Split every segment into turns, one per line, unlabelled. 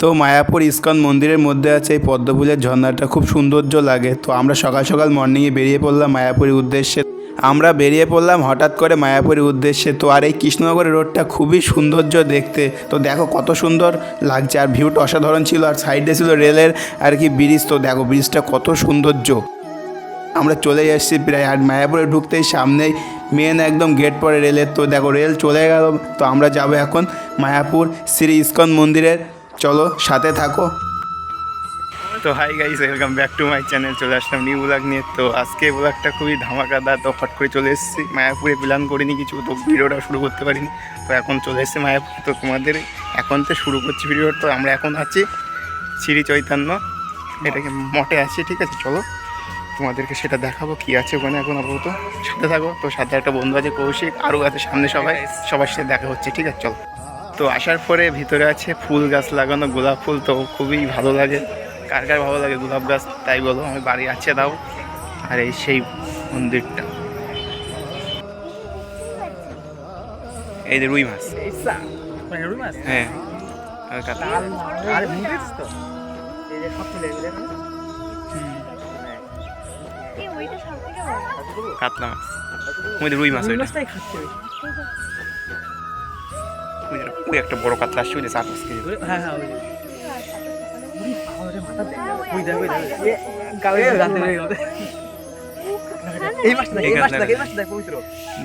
তো মায়াপুর ইস্কন মন্দিরের মধ্যে আছে এই পদ্মফুলের ঝর্ণাটা, খুব সৌন্দর্য লাগে। তো আমরা সকাল সকাল মর্নিংয়ে বেরিয়ে পড়লাম মায়াপুরের উদ্দেশ্যে। আমরা বেরিয়ে পড়লাম হঠাৎ করে মায়াপুরের উদ্দেশ্যে। তো আর এই কৃষ্ণনগরের রোডটা খুবই সৌন্দর্য দেখতে। তো দেখো কত সুন্দর লাগছে, আর ভিউটা অসাধারণ ছিল, আর সাইডে ছিল রেলের আর কি ব্রিজ। তো দেখো ব্রিজটা কত সৌন্দর্য। আমরা চলে এসেছি প্রায়, আর মায়াপুরে ঢুকতেই সামনেই মেন একদম গেট পরে রেলের। তো দেখো রেল চলে গেল, তো আমরা যাব এখন মায়াপুর শ্রী ইস্কন মন্দিরের চলো, সাথে থাকো। তো hi guys welcome back to my channel চলে আসলাম নিউ ব্লগ নিয়ে। তো আজকে ব্লগটা খুবই ধামাকাদার তো হট করে চলে এসেছি। মায়াপুরে প্ল্যান করিনি কিছু, তো ভিডিওটা শুরু করতে পারিনি। তো এখন চলে এসেছি মায়াপুর। তো তোমাদের এখন তো শুরু করছি ভিডিও তো আমরা এখন আছি শ্রী চৈতন্য। এটাকে মঠে আছি, ঠিক আছে? চলো, তোমাদেরকে সেটা দেখাবো কি আছে ওখানে এখন আপাতত। সাথে থাকো। তো সাথে একটা বন্ধু আছে কৌশিক, আরও আছে সামনে সবাই। সবার সাথে দেখা হচ্ছে, ঠিক আছে? চলো। তো আসার পরে ভিতরে আছে ফুল গাছ লাগানো গোলাপ ফুল তো খুবই ভালো লাগে। কার কার ভালো লাগে গোলাপ গাছ তাই বলো আমি বাড়ি আছে দাও আর এই সেই মন্দিরটা। এই যে রুই মাছ। হ্যাঁ আর কাতলা। মাছ। রুই মাছ ওইটা। ওই একটা বড় কাতলা আসছে ওই যে চার পাঁচ কেজি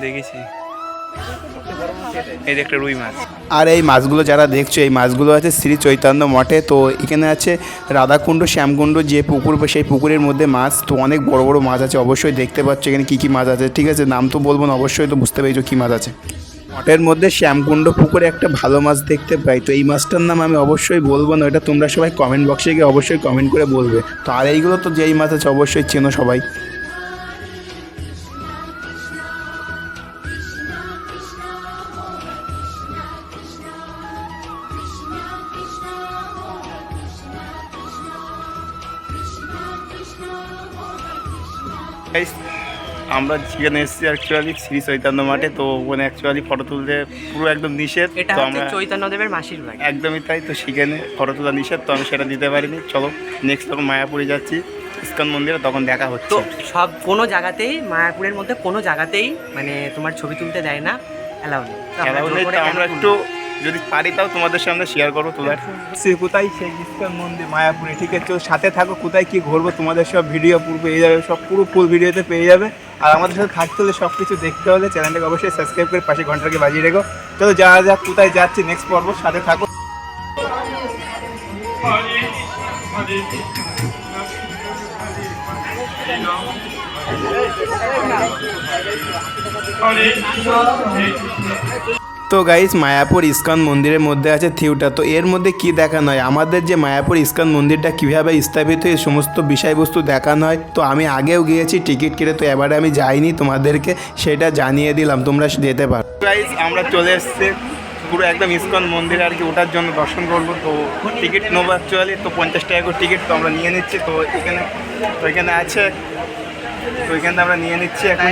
দেখেছি। এই একটা রুই মাছ। আর এই মাছগুলো যারা দেখছ এই মাছগুলো আছে শ্রী চৈতন্য মঠে। তো এখানে আছে রাধাকুণ্ড শ্যামকুণ্ড যে পুকুর সেই পুকুরের মধ্যে মাছ। তো অনেক বড় বড় মাছ আছে অবশ্যই দেখতে পাচ্ছ এখানে কী কী মাছ আছে। ঠিক আছে নাম তো বলব না অবশ্যই তো বুঝতে পেরেছ কী মাছ আছে। মঠের মধ্যে শ্যামকুণ্ড পুকুরে একটা ভালো মাছ দেখতে পাই। তো এই মাছটার নাম আমি অবশ্যই বলব না এটা তোমরা সবাই কমেন্ট বক্সে গিয়ে অবশ্যই কমেন্ট করে বলবে। তো আর এইগুলো তো যেই মাছ আছে অবশ্যই চেনো সবাই। Guys, আমরা যেখানে এসেছি অ্যাকচুয়ালি শ্রী চৈতন্য মাঠে তো ওখানে অ্যাকচুয়ালি ফটো তুলতে পুরো একদম নিষেধ।
এটা
তো আমরা
চৈতন্যদেবের মাসির বাড়ি
একদমই তাই তো সেখানে ফটো তোলা নিষেধ তো আমি সেটা দিতে পারিনি। চলো নেক্সট তখন মায়াপুরে যাচ্ছি ইস্কন মন্দিরে তখন দেখা হচ্ছে।
তো সব কোনো জায়গাতেই মায়াপুরের মধ্যে কোনো জায়গাতেই মানে তোমার ছবি তুলতে দেয় না অ্যালাউ নেই।
হলে
করে
তো আমরা একটু যদি পারি তাও তোমাদের সামনে শেয়ার করব তোলার সে কোথায় সেই ইস্কন মন্দির মায়াপুরে ঠিক আছে? সাথে থাকো কোথায় কি ঘুরবো তোমাদের সব ভিডিও পুরো পেয়ে যাবে সব পুরো ফুল ভিডিওতে পেয়ে যাবে। আর আমাদের সাথে থাকতে হলে সব কিছু দেখতে হলে চ্যানেলটাকে অবশ্যই সাবস্ক্রাইব করে পাশে ঘন্টাকে বাজিয়ে রেখো। চলো যা যা, কোথায় যাচ্ছি নেক্সট পর্ব, সাথে থাকো। তো গাইস মায়াপুর ইস্কন মন্দিরের মধ্যে আছে থিয়েটার তো এর মধ্যে কি দেখানো হয়? আমাদের যে মায়াপুর ইস্কন মন্দিরটা কীভাবে স্থাপিত এই সমস্ত বিষয়বস্তু দেখানো হয়। তো আমি আগেও গিয়েছি, টিকিট কেটে, তো এবারে আমি যাইনি তোমাদেরকে, সেটা জানিয়ে দিলাম, তোমরা যেতে পারো। গাইস আমরা চলে এসেছি, পুরো একদম ইস্কন মন্দিরে আর কি ওঠার জন্য দর্শন করব। তো টিকিট নেব অ্যাকচুয়ালি তো পঞ্চাশ টাকা করে টিকিট তো আমরা নিয়ে নিচ্ছি। তো এখানে তো এখানে আছে, তো এখানে আমরা নিয়ে নিচ্ছি এখন?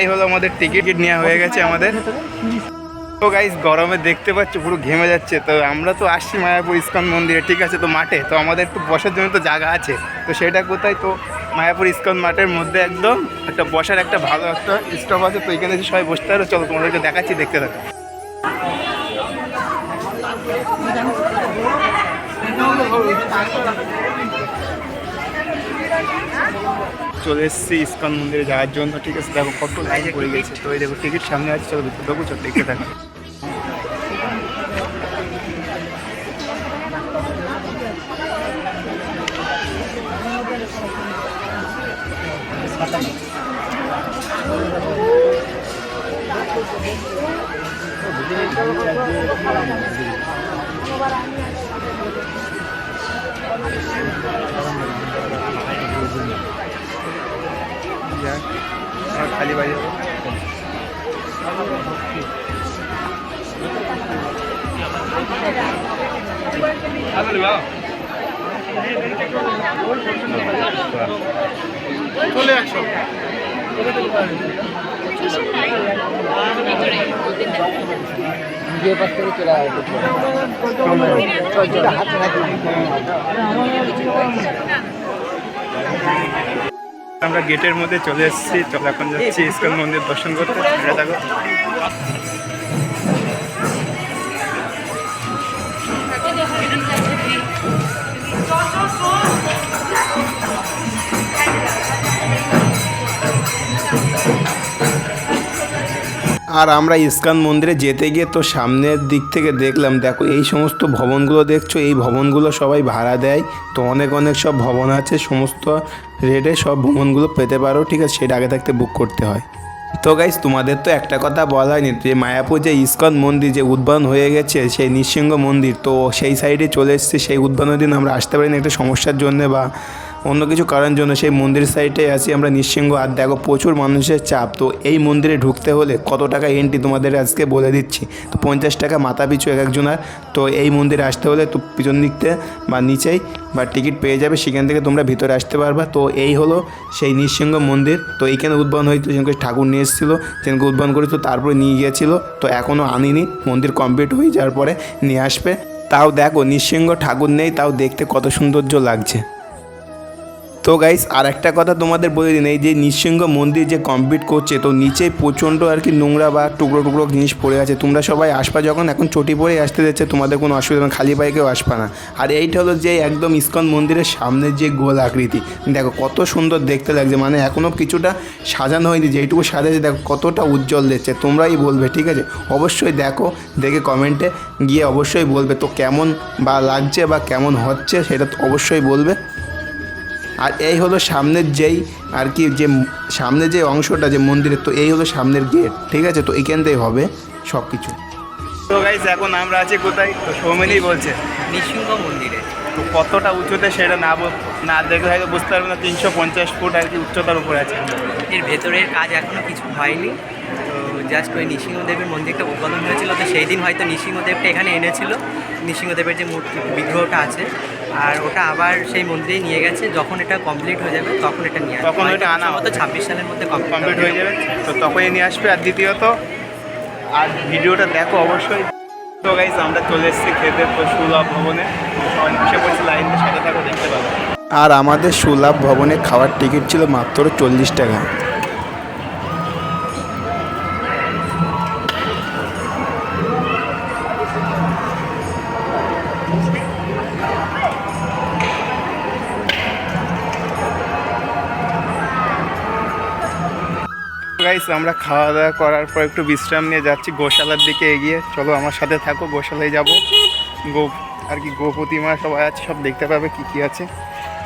এই হলো আমাদের টিকিট নেওয়া হয়ে গেছে আমাদের। তো গাইস গরমে দেখতে পাচ্ছ, পুরো ঘেমে যাচ্ছে। তো আমরা তো আসছি মায়াপুর ইস্কন মন্দিরে, ঠিক আছে? তো মাঠে, তো আমাদের একটু বসার জন্য তো জায়গা আছে। তো সেটা কোথায়? তো মায়াপুর ইস্কন মাঠের মধ্যে একদম একটা বসার একটা ভালো একটা স্টপ আছে। তো এখানে সবাই বসতে পারো চলো, তোমাদেরকে দেখাচ্ছি, দেখতে থাকো। চলে এসেছি ইস্কন মন্দিরে যাওয়ার জন্য। ঠিক আছে দেখো কত লাইন পড়ে গেছে। তো এই দেখো টিকিট সামনে আছে চলো ভিতরে ঢোকো চলো দেখতে থাকো। যাক, আমার খালি বাজে চলে আসো আমরা গেটের মধ্যে চলে এসেছি। চলে এখন যাচ্ছি ইস্কন মন্দির দর্শন করতে। এটা আর আমরা ইস্কন মন্দিরে যেতে গিয়ে তো সামনের দিক থেকে দেখলাম, দেখো এই সমস্ত ভবনগুলো দেখছ, এই ভবনগুলো সবাই ভাড়া দেয়, তো অনেক অনেক সব ভবন আছে, সমস্ত রেটে সব ভবনগুলো পেতে পারো, ঠিক আছে, সেটা আগে থাকতে বুক করতে হয়। তো গাইজ তোমাদের তো একটা কথা বলা হয়নি যে মায়াপুর যে ইস্কন মন্দির যে উদ্বোধন হয়ে গেছে, সেই নৃসিংহ মন্দির, তো সেই সাইডে চলে এসেছে, সেই উদ্বোধনের দিন আমরা আসতে পারিনি, একটা সমস্যার জন্য বা অন্য কিছু কারণ জন্য সেই মন্দির সাইডে আছি আমরা নৃসিংহ আর দেখো প্রচুর মানুষের চাপ। তো এই মন্দিরে ঢুকতে হলে কত টাকা এন্ট্রি তোমাদের আজকে বলে দিচ্ছি? তো পঞ্চাশ টাকা মাথা পিছু এক একজনের। তো এই মন্দিরে আসতে হলে তো পিছন দিকতে বা নিচেই বা টিকিট পেয়ে যাবে। সেখান থেকে তোমরা ভিতরে আসতে পারবা। তো এই হলো সেই নৃসিংহ মন্দির। তো এইখানে উদ্বোধন হয়েছিল যেখানে ঠাকুর নিয়ে এসেছিল যেখানে উদ্বোধন করেছিল, তারপরে নিয়ে গিয়েছিল। তো এখনও আনিনি। মন্দির কমপ্লিট হয়ে যাওয়ার পরে নিয়ে আসবে। তাও দেখো নৃসিংহ ঠাকুর নেই, তাও দেখতে কত সৌন্দর্য লাগছে। তো গাইস আর একটা কথা তোমাদের বলে দিন, এই যে নৃসিংহ মন্দির যে কমপ্লিট করছে, তো নিচে প্রচণ্ড আর কি নোংরা বা টুকরো টুকরো জিনিস পড়ে আছে। তোমরা সবাই আসবা যখন, এখন চটি পরে আসতে যাচ্ছে, তোমাদের কোনো অসুবিধা খালি পায়ে কেউ আসবা না। আর এইটা হলো যে একদম ইস্কন মন্দিরের সামনের যে গোল আকৃতি। দেখো কত সুন্দর দেখতে লাগছে মানে এখনও কিছুটা সাজানো হয়নি, যেইটুকু সাজাচ্ছে দেখো কতটা উজ্জ্বল দিচ্ছে তোমরাই বলবে, ঠিক আছে? অবশ্যই দেখো, দেখে কমেন্টে গিয়ে অবশ্যই বলবে, তো কেমন বা লাগছে বা কেমন হচ্ছে, সেটা অবশ্যই বলবে। আর এই হলো সামনের যেই আর কি যে সামনে যে অংশটা যে মন্দিরের তো এই হলো সামনের গেট ঠিক আছে? তো এইখান থেকে হবে সব কিছু তো গাইস এখন আমরা আছি কোথায়? তো সৌমেনই বলছে।
নৃসিংহ মন্দিরে।
তো কতটা উঁচুতে সেটা না বল- না দেখলে হয়তো বুঝতে পারবে না তিনশো পঞ্চাশ ফুট আর কি উচ্চতার উপরে আছে।
এর ভেতরের কাজ এখনও কিছু হয়নি। তো জাস্ট ওই নৃসিংহদেবের মন্দিরটা উদ্বোধন হয়েছিল তো সেই দিন হয়তো নৃসিংহদেবটা এখানে এনেছিল। নৃসিংহদেবের যে মূর্তি বিগ্রহটা আছে আর ওটা আবার সেই মন্দিরেই নিয়ে গেছে। যখন এটা কমপ্লিট হয়ে যাবে তখন এটা নিয়ে আসবে।
তখন ওটা আনা
হয়তো ছাব্বিশ সালের মধ্যে
কমপ্লিট হয়ে যাবে। তো তখনই নিয়ে আসবে। আর দ্বিতীয়ত আর ভিডিওটা দেখো অবশ্যই। তো গাইস আমরা চলে এসেছি খেতে তো সুলভ ভবনে। সবাই বসে পড়ছি লাইনের সাথে থাকো দেখতে পাবো। আর আমাদের সুলভ ভবনে খাওয়ার টিকিট ছিল মাত্র চল্লিশ টাকা। গাইস আমরা খাওয়া দাওয়া করার পর একটু বিশ্রাম নিয়ে যাচ্ছি। গোশালার দিকে এগিয়ে। চলো, আমার সাথে থাকো, গোশালায় যাব। গো, আর কি গো প্রতিমা সবাই আছে, সব দেখতে পাবে কি কি আছে।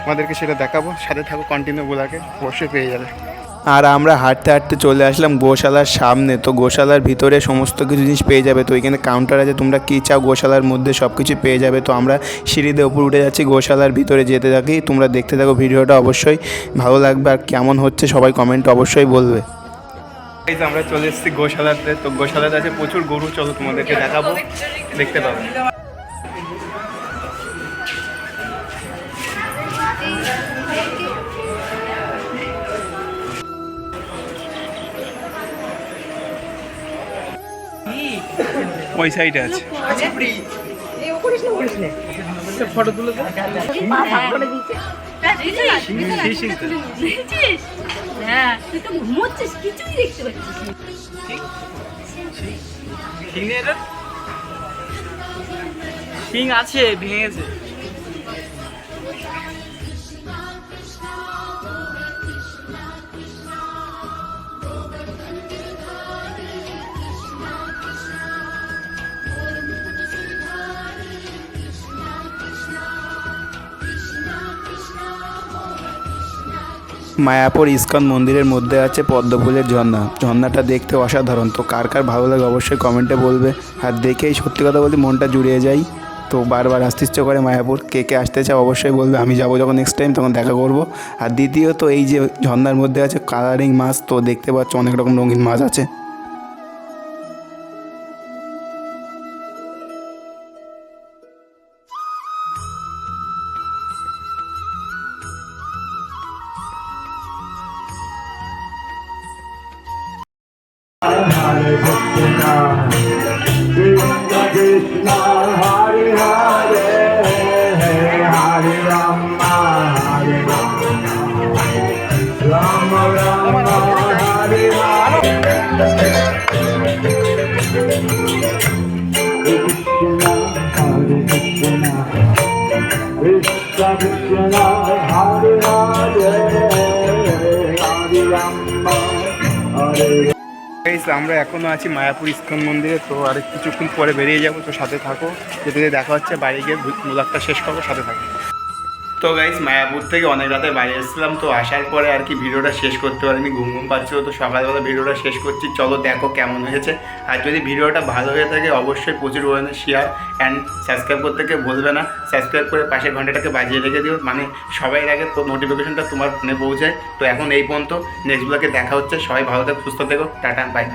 আমাদেরকে সেটা দেখাবো। সাথে থাকো কন্টিনিউ গোলাকে, অবশ্যই পেয়ে যাবে। আর আমরা হাঁটতে হাঁটতে চলে আসলাম গোশালার সামনে। তো গোশালার ভিতরে সমস্ত কিছু জিনিস পেয়ে যাবে। তো এখানে কাউন্টার আছে, তোমরা কী চাও গোশালার মধ্যে সব কিছু পেয়ে যাবে। তো আমরা সিঁড়িতে উপর উঠে যাচ্ছি, গোশালার ভিতরে যেতে থাকি। তোমরা দেখতে থাকো ভিডিওটা অবশ্যই ভালো লাগবে। আর কেমন হচ্ছে সবাই কমেন্ট অবশ্যই বলবে। গাইজ আমরা চলে এসেছি গোশালাতে। তো গোশালাতে আছে প্রচুর গরু। চলো তোমাদেরকে দেখাবো। দেখতে পাবো। ওই সাইডে আছে।
হ্যাঁ তুই তো ঘুমোচ্ছিস কিছুই দেখতে পাচ্ছিস না।
শিং আছে? ভেঙে
মায়াপুর ইস্কন মন্দিরের মধ্যে আছে পদ্মফুলের ঝর্ণা। ঝর্ণাটা দেখতে অসাধারণ। তো কার কার ভালো লাগে অবশ্যই কমেন্টে বলবে। আর দেখেই সত্যি কথা বলতে মনটা জুড়িয়ে যায়। তো বারবার আসতে ইচ্ছে করে মায়াপুর। কে কে আসতে চাও অবশ্যই বলবে। আমি যাব যখন নেক্সট টাইম তখন দেখা করব। আর দ্বিতীয়ত এই যে ঝর্ণার মধ্যে আছে কালারিং মাছ। তো দেখতে পাচ্ছ অনেক রকম রঙিন মাছ আছে।
Krishna Hare Hare, Hare
আমরা এখনও আছি মায়াপুর ইস্কন মন্দিরে তো আর কিছুক্ষণ পরে বেরিয়ে যাব তো সাথে থাকো। যেতে দেখা হচ্ছে বাইরে গিয়ে ব্লগটা শেষ করব সাথে থাকো। তো গাইস মায়াপুর থেকে অনেক রাতে বাইরে এসেছিলাম, তো আসার পরে আর কি ভিডিওটা শেষ করতে পারিনি, ঘুম ঘুম পাচ্ছিল, তো সকালবেলা ভিডিওটা শেষ করছি। চলো দেখো কেমন হয়েছে। আর যদি ভিডিওটা ভালো হয়ে থাকে, অবশ্যই প্রচুর পরিমাণে শেয়ার অ্যান্ড সাবস্ক্রাইব করতে কেউ বলবে না। সাবস্ক্রাইব করে পাশের ঘন্টাটাকে বাজিয়ে রেখে দিও মানে সবাই আগে তো নোটিফিকেশনটা তোমার ফোনে পৌঁছায়। তো এখন এই পর্যন্ত নেক্সট ব্লগে দেখা হচ্ছে। সবাই ভালো থেকো, সুস্থ থেকো, টাটা বাই